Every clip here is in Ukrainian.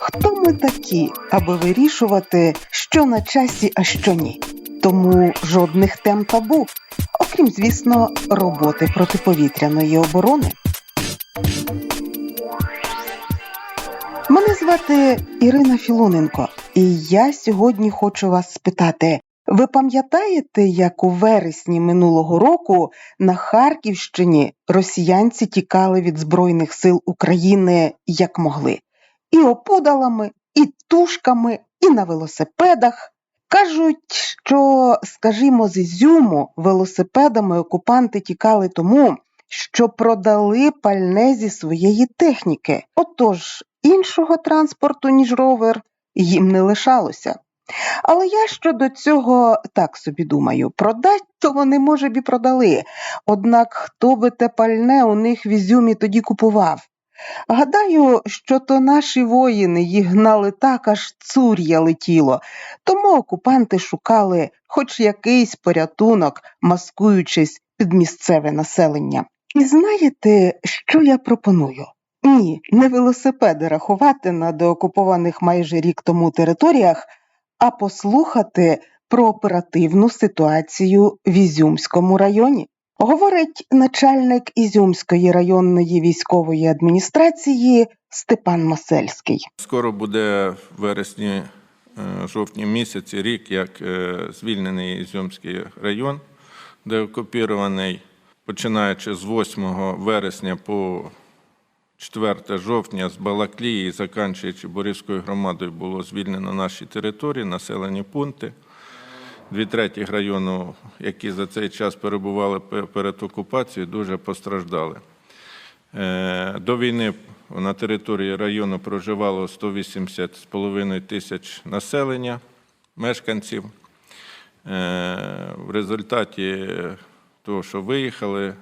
Хто ми такі, аби вирішувати, що на часі, а що ні? Тому жодних тем табу, окрім, звісно, роботи протиповітряної оборони. Мене звати Ірина Філоненко, і я сьогодні хочу вас спитати: ви пам'ятаєте, як у вересні минулого року на Харківщині росіянці тікали від Збройних сил України як могли? І опудалами, і тушками, і на велосипедах. Кажуть, що, скажімо, з Ізюму велосипедами окупанти тікали тому, що продали пальне зі своєї техніки. Отож, іншого транспорту, ніж ровер, їм не лишалося. Але я щодо цього так собі думаю: продать то вони, може б і продали. Однак хто би те пальне у них в Ізюмі тоді купував? Гадаю, що то наші воїни їх гнали так, аж цур'я летіло, тому окупанти шукали хоч якийсь порятунок, маскуючись під місцеве населення. І знаєте, що я пропоную? Ні, не велосипеди рахувати на деокупованих майже рік тому територіях, а послухати про оперативну ситуацію в Ізюмському районі. Говорить начальник Ізюмської районної військової адміністрації Степан Масельський. Скоро буде в вересні, е, жовтні місяці рік, як е, звільнений Ізюмський район, де окупований, починаючи з 8 вересня по 4 жовтня з Балаклії, заканчуючи Борівською громадою, було звільнено наші території, населені пункти. Дві третіх району, які за цей час перебували перед окупацією, дуже постраждали. Е, До війни на території району проживало 180,5 тисяч населення, мешканців. Е, В результаті того, що виїхали,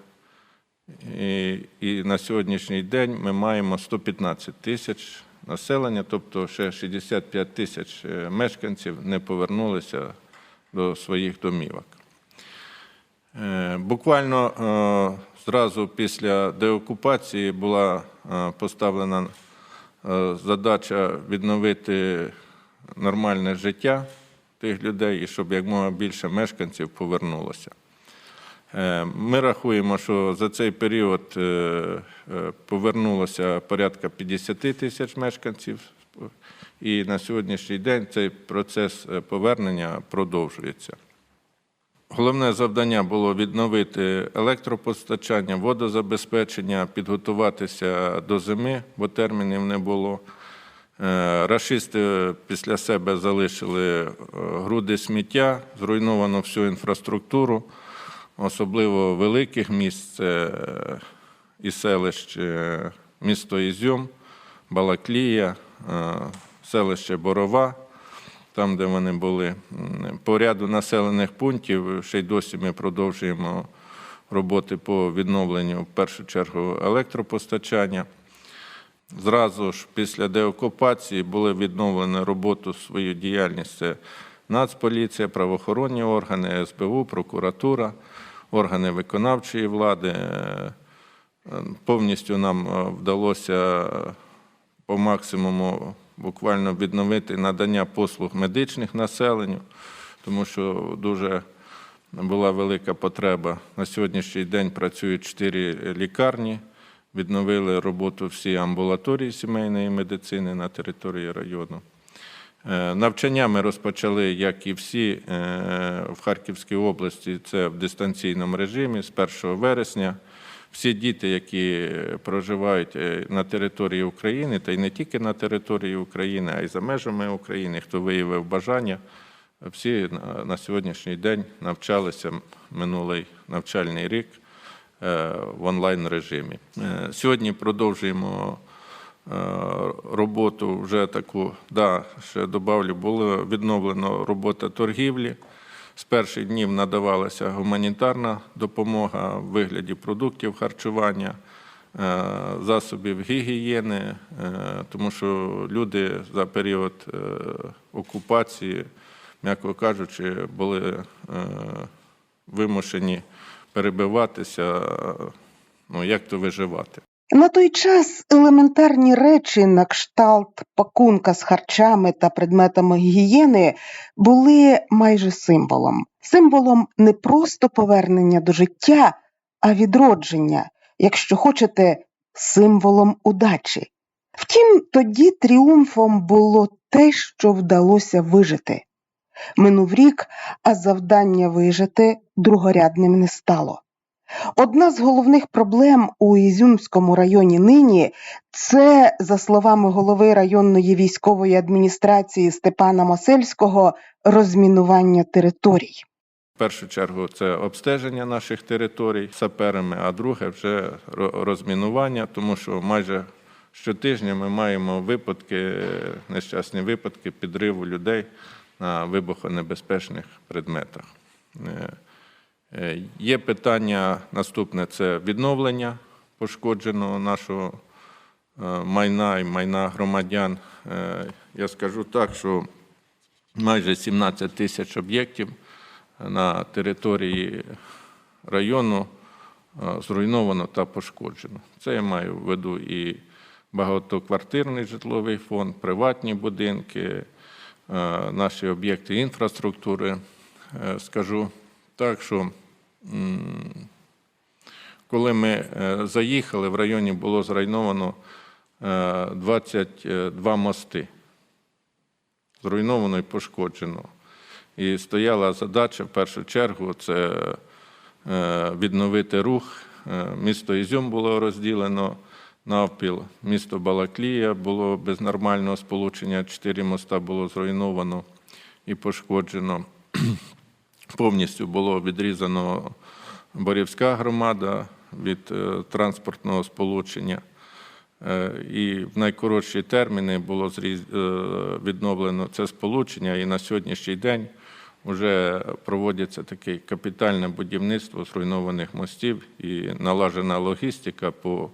і, на сьогоднішній день ми маємо 115 тисяч населення, тобто ще 65 тисяч е, мешканців не повернулися до своїх домівок. Е, Буквально е, зразу після деокупації була поставлена задача відновити нормальне життя тих людей і щоб якомога більше мешканців повернулося. Е, Ми рахуємо, що за цей період е, е, повернулося порядка 50 тисяч мешканців, і на сьогоднішній день цей процес повернення продовжується. Головне завдання було відновити електропостачання, водозабезпечення, підготуватися до зими, бо термінів не було. Рашисти після себе залишили груди сміття, зруйновано всю інфраструктуру, особливо великих міст е, і селищ е, місто Ізюм, Балаклія, е, селище Борова там, де вони були. По ряду населених пунктів ще й досі ми продовжуємо роботи по відновленню в першу чергу електропостачання. Зразу ж після деокупації були відновлені роботу свою діяльність. Нацполіція, правоохоронні органи, СБУ, прокуратура, органи виконавчої влади. Е, е, Повністю нам е, вдалося по максимуму буквально відновити надання послуг медичних населенню, тому що дуже була велика потреба. На сьогоднішній день працюють чотири лікарні, відновили роботу всі амбулаторії сімейної медицини на території району. Е, Навчання ми розпочали, як і всі е, в Харківській області, це в дистанційному режимі з 1 вересня. Всі діти, які проживають е, на території України, та й не тільки на території України, а й за межами України, хто виявив бажання, всі на- сьогоднішній день навчалися минулий навчальний рік в онлайн режимі. Сьогодні продовжуємо роботу вже таку, да, ще добавлю, було відновлено робота торгівлі. З перших днів надавалася гуманітарна допомога в вигляді продуктів харчування, е, засобів гігієни, е, тому що люди за період е, окупації, м'яко кажучи, були е, вимушені перебиватися, ну як то виживати. На той час елементарні речі на кшталт пакунка з харчами та предметами гігієни були майже символом. Символом не просто повернення до життя, а відродження, якщо хочете, символом удачі. Втім, тоді тріумфом було те, що вдалося вижити. Минув рік, а завдання вижити другорядним не стало. Одна з головних проблем у Ізюмському районі нині це, за словами голови районної військової адміністрації Степана Масельського, розмінування територій. В першу чергу це обстеження наших територій саперами, а друге вже розмінування, тому що майже щотижня ми маємо випадки, нещасні випадки підриву людей на вибухонебезпечних предметах. Е, Є питання наступне це відновлення пошкодженого нашого е, майна і майна громадян. Е, Я скажу так, що майже 17 тисяч об'єктів на території району зруйновано та пошкоджено. Це я маю в виду і багатоквартирний житловий фонд, приватні будинки, наші об'єкти інфраструктури. Скажу так, що коли ми е, заїхали, в районі було зруйновано е, 22 мости зруйновано і пошкоджено. І стояла задача в першу чергу це е, відновити рух. Е, Місто Ізюм було розділено навпіл, місто Балаклія було без нормального сполучення, чотири моста було зруйновано і пошкоджено. Повністю було відрізано Борівська громада від е, транспортного сполучення. Е, І в найкоротші терміни було е, відновлено це сполучення, і на сьогоднішній день вже проводиться таке капітальне будівництво зруйнованих мостів і налажена логістика по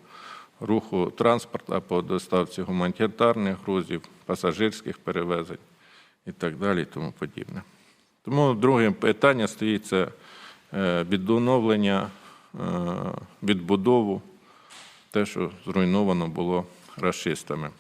руху транспорту, по доставці гуманітарних грузів, пасажирських перевезень і так далі, і тому подібне. Тому друге питання стоїть це е, відновлення, е, відбудову те, що зруйновано було расистами.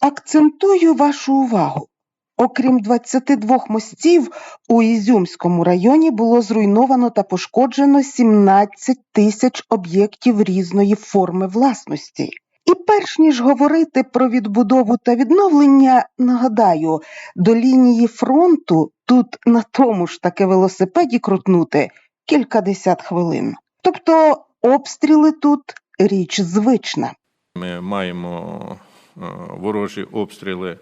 Акцентую вашу увагу. Окрім 22 мостів, у Ізюмському районі було зруйновано та пошкоджено 17 тисяч об'єктів різної форми власності. І перш ніж говорити про відбудову та відновлення, нагадаю, до лінії фронту тут на тому ж таки велосипеді крутнути кількадесят хвилин. Тобто обстріли тут річ звична. Ми маємо е, ворожі обстріли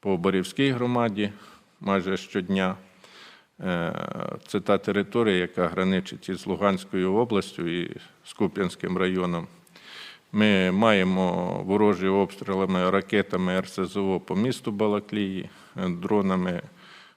по Борівській громаді майже щодня. Е, Це та територія, яка граничить із Луганською областю і з Куп'янським районом. Ми маємо ворожі обстрілами ракетами РСЗО по місту Балаклії, дронами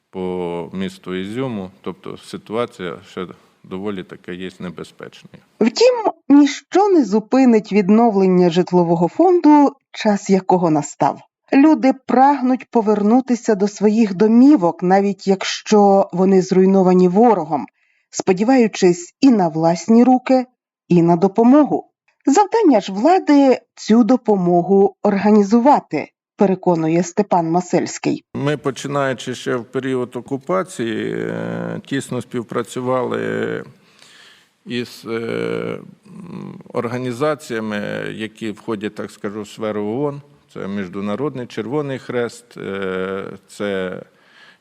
по місту Ізюму. Тобто ситуація ще доволі така є небезпечною. Втім, ніщо не зупинить відновлення житлового фонду, час якого настав. Люди прагнуть повернутися до своїх домівок, навіть якщо вони зруйновані ворогом, сподіваючись і на власні руки, і на допомогу. Завдання ж влади цю допомогу організувати, переконує Степан Масельський. Ми, починаючи ще в період окупації, е, тісно співпрацювали із е, організаціями, які входять, так скажу, в сферу ООН. Це Міжнародний Червоний Хрест, е, це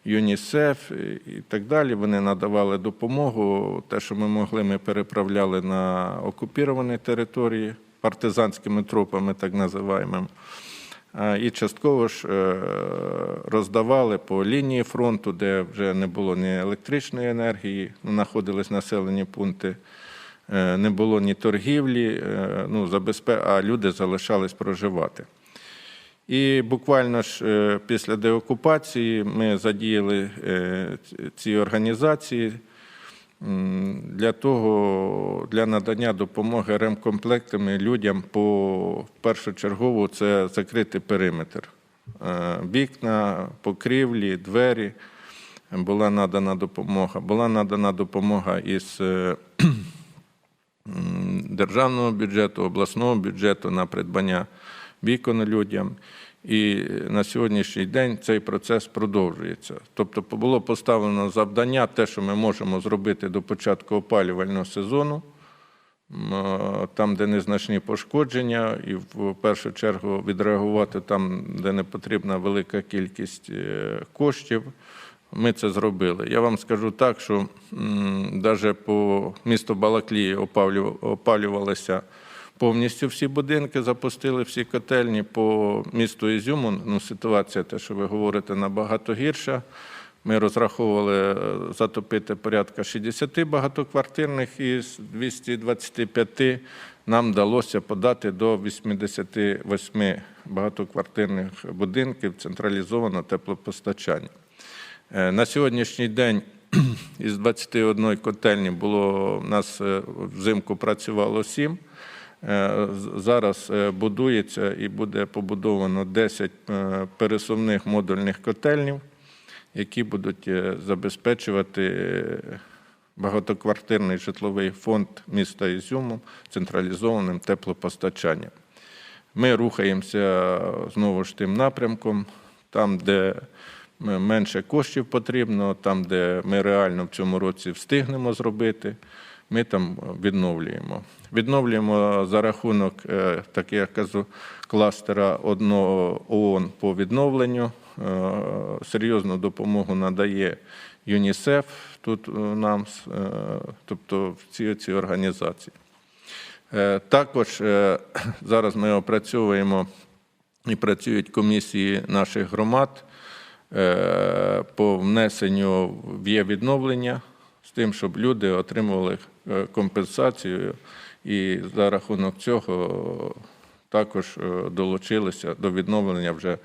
ЮНІСЕФ і так далі. Вони надавали допомогу. Те, що ми могли, ми переправляли на окуповані території партизанськими тропами, так називаємо. І частково ж е, роздавали по лінії фронту, де вже не було ні електричної енергії, знаходились населені пункти, е, не було ні торгівлі, е, ну, а люди залишались проживати. І буквально ж е, після деокупації ми задіяли е, ці- ці організації для того, для надання допомоги ремкомплектами людям по першочергово це закрити периметр. Е, Вікна, покрівлі, двері була надана допомога. Була надана допомога із державного бюджету, обласного бюджету на придбання вікон людям. І на сьогоднішній день цей процес продовжується. Тобто було поставлено завдання, те, що ми можемо зробити до початку опалювального сезону, там, де незначні пошкодження, і в першу чергу відреагувати там, де не потрібна велика кількість е, коштів. Ми це зробили. Я вам скажу так, що навіть по місту Балаклії опалю- опалювалися повністю всі будинки, запустили всі котельні. По місту Ізюму ну, ситуація, те, що ви говорите, набагато гірша. Ми розраховували е, затопити порядка 60 багатоквартирних із 225 нам вдалося подати до 88 багатоквартирних будинків централізованого теплопостачання. Е, На сьогоднішній день із 21 котельні було у нас е, взимку працювало 7. Е, Зараз е, будується і буде побудовано 10 е, пересувних модульних котельнів, які будуть забезпечувати багатоквартирний житловий фонд міста Ізюму централізованим теплопостачанням. Ми рухаємося знову ж тим напрямком, там, де менше коштів потрібно, там, де ми реально в цьому році встигнемо зробити, ми там відновлюємо. Відновлюємо за рахунок, е, так я кажу, кластера одного ООН по відновленню. Е, Серйозну допомогу надає ЮНІСЕФ тут е, нам, тобто ці, ці організації. Також зараз ми опрацьовуємо і працюють комісії наших громад по внесенню в є відновлення з тим, щоб люди отримували компенсацію і за рахунок цього також е, долучилися до відновлення вже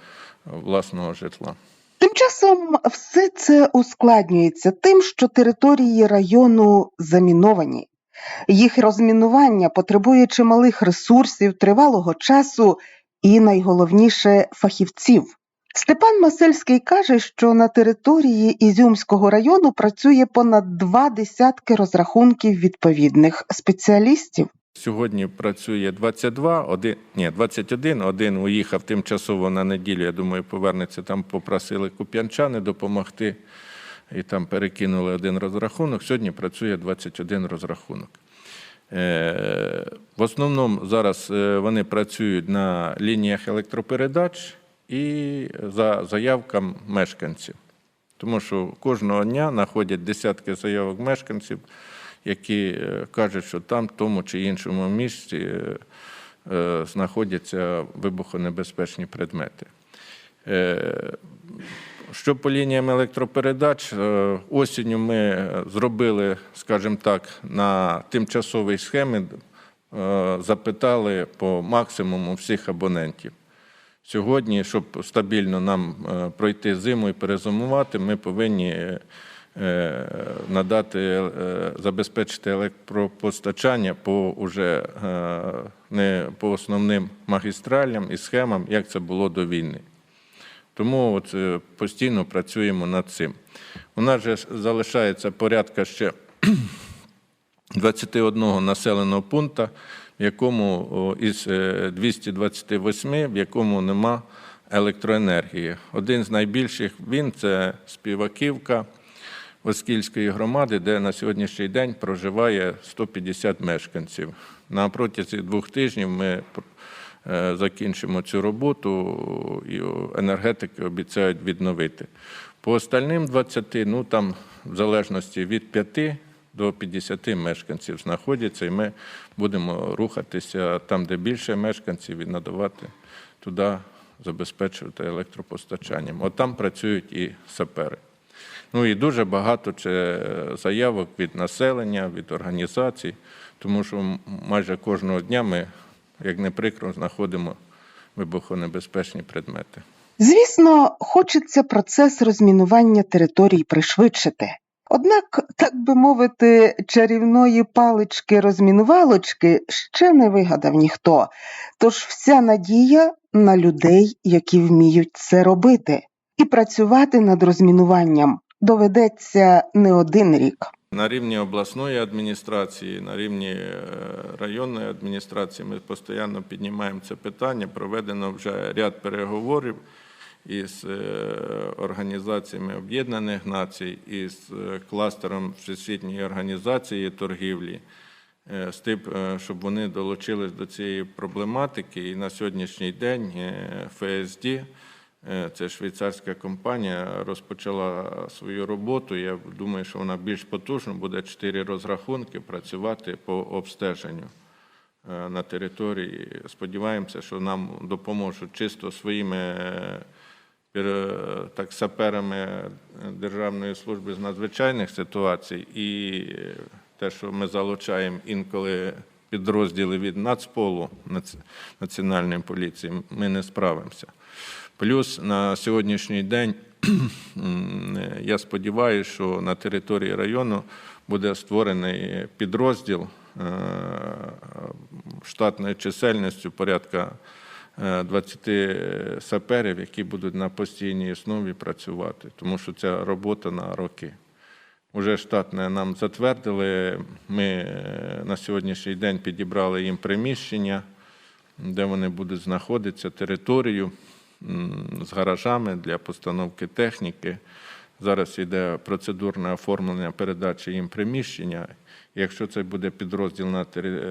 власного житла. Тим часом все це ускладнюється тим, що території району заміновані. Їх розмінування потребує чималих ресурсів, тривалого часу і, найголовніше, фахівців. Степан Масельський каже, що на території Ізюмського району працює понад два десятки розрахунків відповідних спеціалістів. Сьогодні працює 22, один, ні, 21, один уїхав тимчасово на неділю, я думаю, повернеться, там попросили куп'янчани допомогти, і там перекинули один розрахунок. Сьогодні працює 21 розрахунок. Е, В основному зараз е, вони працюють на лініях електропередач і за заявкам мешканців. Тому що кожного дня знаходять десятки заявок мешканців, які е, кажуть, що там, в тому чи іншому місці е, е, знаходяться вибухонебезпечні предмети. Що по лініям електропередач, осінню ми зробили, скажімо так, на тимчасовій схемі, запитали по максимуму всіх абонентів. Сьогодні, щоб стабільно нам е, пройти зиму і перезимувати, ми повинні е, надати, е, забезпечити електропостачання по уже не по основним магістралям і схемам, як це було до війни. Тому от постійно працюємо над цим. У нас же залишається порядка ще 21 населеного пункту, в якому із е, 228, в якому нема електроенергії. Один з найбільших він це Співаківка Оскільської громади, де на сьогоднішній день проживає 150 мешканців. На протязі двох тижнів ми е, закінчимо цю роботу, і енергетики обіцяють відновити. По остальним 20, ну там в залежності від 5 до 50 мешканців знаходяться, і ми будемо рухатися там, де більше мешканців, і надавати туди, забезпечувати електропостачанням. От там працюють і сапери. Ну і дуже багато заявок від населення, від організацій, тому що майже кожного дня ми, як не прикро, знаходимо вибухонебезпечні предмети. Звісно, хочеться процес розмінування територій пришвидшити. Однак, так би мовити, чарівної палички-розмінувалочки ще не вигадав ніхто, тож вся надія на людей, які вміють це робити, і працювати над розмінуванням доведеться не один рік. На рівні обласної адміністрації, на рівні е, районної адміністрації ми постійно піднімаємо це питання. Проведено вже ряд переговорів із е, організаціями Об'єднаних Націй, із е, кластером Всесвітньої організації торгівлі, з тим, е, щоб вони долучились до цієї проблематики. І на сьогоднішній день ФСД Це швейцарська компанія розпочала свою роботу. Я думаю, що вона більш потужно буде чотири розрахунки працювати по обстеженню на території. Сподіваємося, що нам допоможуть чисто своїми так, саперами Державної служби з надзвичайних ситуацій і те, що ми залучаємо інколи підрозділи від Нацполу Національної поліції, ми не справимося. Плюс на сьогоднішній день я сподіваюся, що на території району буде створений підрозділ е, штатною чисельністю порядка 20 саперів, які будуть на постійній основі працювати, тому що ця робота на роки. Уже штатне нам затвердили. Ми е, на сьогоднішній день підібрали їм приміщення, де вони будуть знаходитися, територію з гаражами для постановки техніки. Зараз йде процедурне оформлення передачі їм приміщення. Якщо це буде підрозділ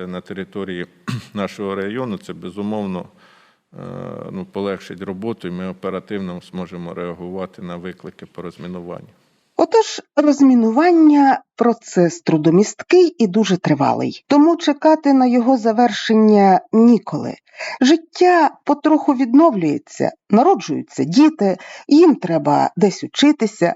на території нашого району, це безумовно е, ну, полегшить роботу, і ми оперативно зможемо реагувати на виклики по розмінуванню. Отож, розмінування процес трудомісткий і дуже тривалий, тому чекати на його завершення ніколи. Життя потроху відновлюється, народжуються діти, їм треба десь учитися.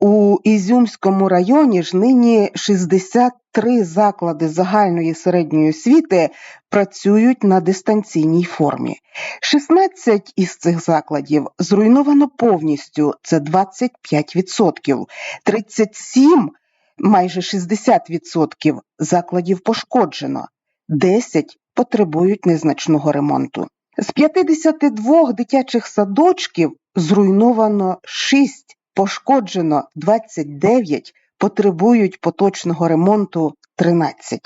У Ізюмському районі ж нині 63 заклади загальної середньої освіти працюють на дистанційній формі. 16 із цих закладів зруйновано повністю, це 25%. 37, майже 60% закладів пошкоджено, 10 потребують незначного ремонту. З 52 дитячих садочків зруйновано 6, пошкоджено 29, потребують поточного ремонту 13.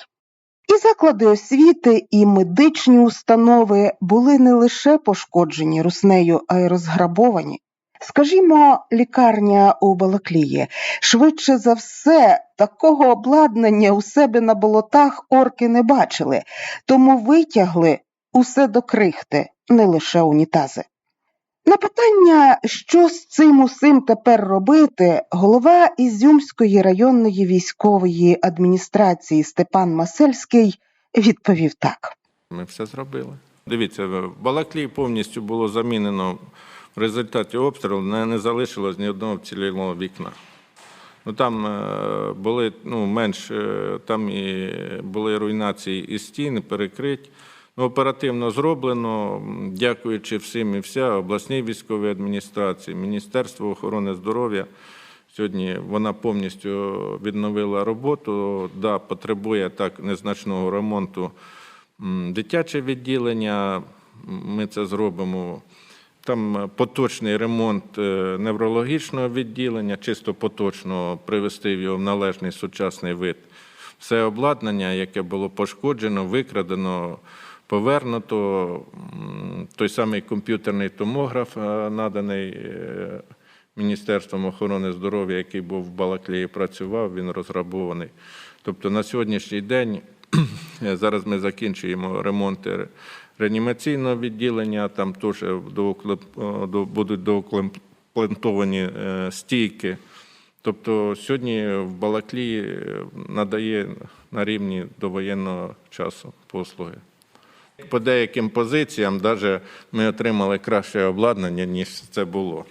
І заклади освіти, і медичні установи були не лише пошкоджені руснею, а й розграбовані. Скажімо, лікарня у Балаклії. Швидше за все, такого обладнання у себе на болотах орки не бачили, тому витягли усе до крихти, не лише унітази. На питання, що з цим усім тепер робити, голова Ізюмської районної військової адміністрації Степан Масельський відповів так. Ми все зробили. Дивіться, в Балаклії повністю було замінено в результаті обстрілу, не, не залишилось ні одного вцілілого вікна. Ну, там е, були ну, менш, е, там і були руйнації і стін, перекрить. Оперативно зроблено, дякуючи всім і вся, обласній військовій адміністрації, Міністерству охорони здоров'я. Сьогодні вона повністю відновила роботу. Да, потребує так незначного ремонту дитяче відділення. Ми це зробимо. Там поточний ремонт е, неврологічного відділення, чисто поточно привести його в належний сучасний вид. Все обладнання, яке було пошкоджено, викрадено, повернуто. Той самий комп'ютерний томограф, е, наданий е, Міністерством охорони здоров'я, який був в Балаклії, працював, він розрабований. Тобто на сьогоднішній день зараз ми закінчуємо ремонти реанімаційного відділення, там теж будуть доукомплектовані е, стійки. Тобто сьогодні в Балаклії надає на рівні довоєнного часу послуги. По деяким позиціям навіть ми отримали краще обладнання, ніж це було.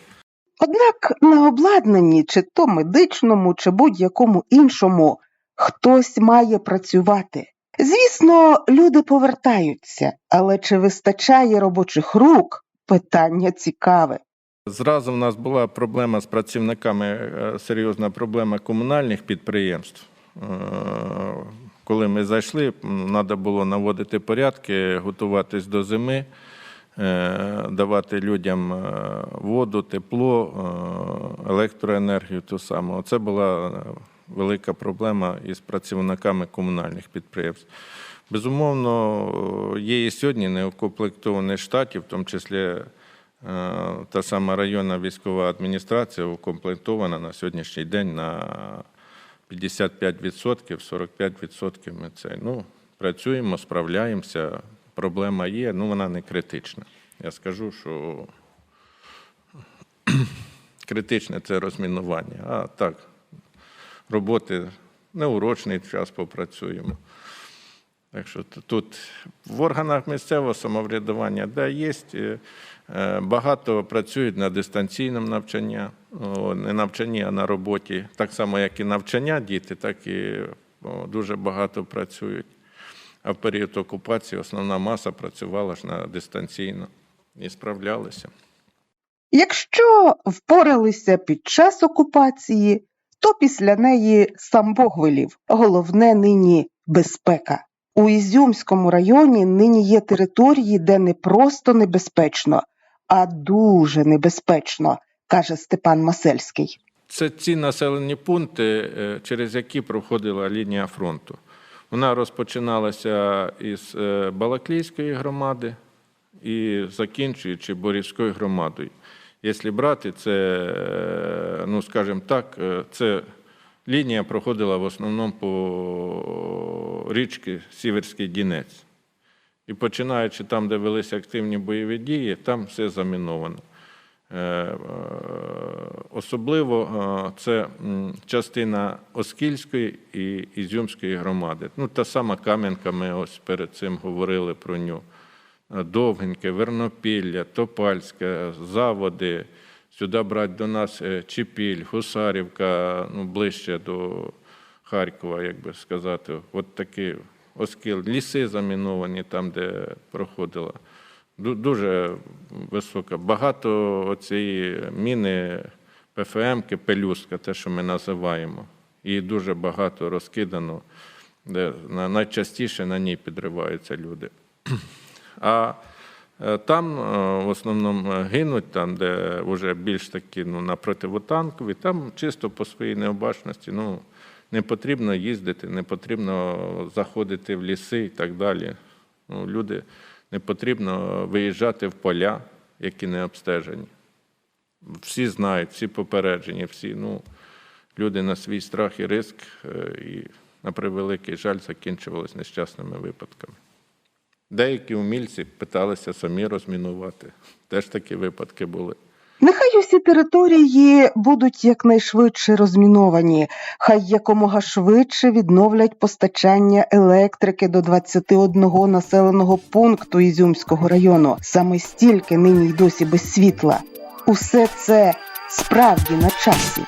Однак на обладнанні, чи то медичному, чи будь-якому іншому, хтось має працювати. Звісно, люди повертаються, але чи вистачає робочих рук? Питання цікаве. Зразу в нас була проблема з працівниками, е, серйозна проблема комунальних підприємств. Коли ми зайшли, треба було наводити порядки, готуватись до зими, е, давати людям е, воду, тепло, е, електроенергію ту саму. Це була велика проблема із працівниками комунальних підприємств. Безумовно, є і сьогодні неукомплектований штатів, в тому числі та сама районна військова адміністрація укомплектована на сьогоднішній день на 55%, 45% ми це. Ну, працюємо, справляємося. Проблема є, ну вона не критична. Я скажу, що критичне це розмінування. А так, роботи неурочний час попрацюємо. Так що тут в органах місцевого самоврядування, де є, е, багато працюють на дистанційному навчанні, не навчанні, а на роботі. Так само, як і навчання діти, так і дуже багато працюють. А в період окупації основна маса працювала ж на дистанційно і справлялися. Якщо впоралися під час окупації, то після неї сам Бог велів. Головне нині безпека. У Ізюмському районі нині є території, де не просто небезпечно, а дуже небезпечно, каже Степан Масельський. Це ці населені пункти, е, через які проходила лінія фронту. Вона розпочиналася із е, Балаклійської громади і закінчуючи Борівською громадою. Якщо брати, це, е, ну скажімо так, це лінія проходила в основному по річці Сіверський Дінець. І починаючи там, де велися активні бойові дії, там все заміновано. Е, е, Особливо е, це частина Оскільської і Ізюмської громади. Ну, та сама Кам'янка, ми ось перед цим говорили про нього. Довгеньке, Вернопілля, Топальське, Заводи. Сюди брати до нас Чепіль, Гусарівка, ну, ближче до Харкова, як би сказати. От такі Оскіл, ліси заміновані там, де проходила. Дуже висока. Багато цієї міни ПФМ-ки, пелюстка, те, що ми називаємо. І дуже багато розкидано, де найчастіше на ній підриваються люди. А е, там е, в основному гинуть, там, де вже більш такі ну, на противотанкові, там чисто по своїй необачності. Ну, не потрібно їздити, не потрібно заходити в ліси і так далі. Ну, люди не потрібно виїжджати в поля, які не обстежені. Всі знають, всі попереджені, всі. Ну, люди на свій страх і риск, е, і на превеликий жаль закінчувалися нещасними випадками. Деякі умільці питалися самі розмінувати. Теж такі випадки були. Нехай усі території будуть якнайшвидше розміновані, хай якомога швидше відновлять постачання електрики до 21 населеного пункту Ізюмського району. Саме стільки нині й досі без світла. Усе це справді на часі.